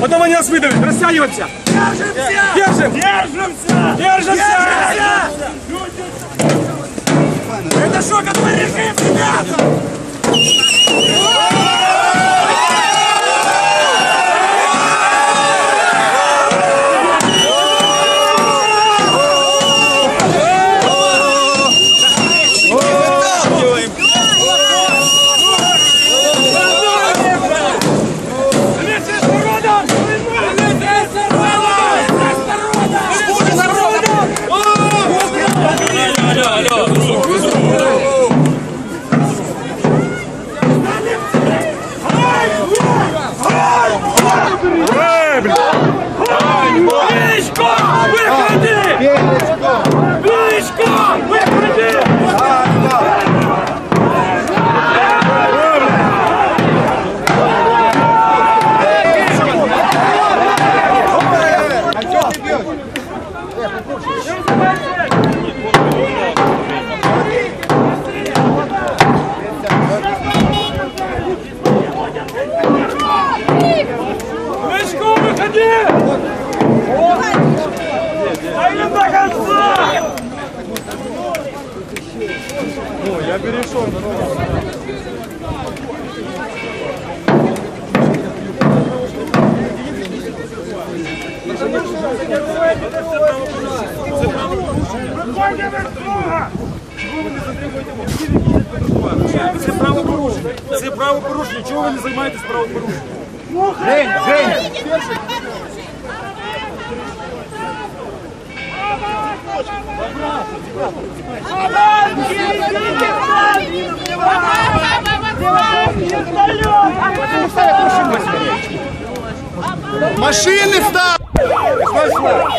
Потом они нас выдавят. Растягиваемся. Держимся! Держимся! Hey, Сьогодні вистуга! Чого ви не затримуєте? Це правопорушення. Це правопорушення. Чого ви не займаєтесь правопорушенням? Жень, Жень! Машини стали! Especially.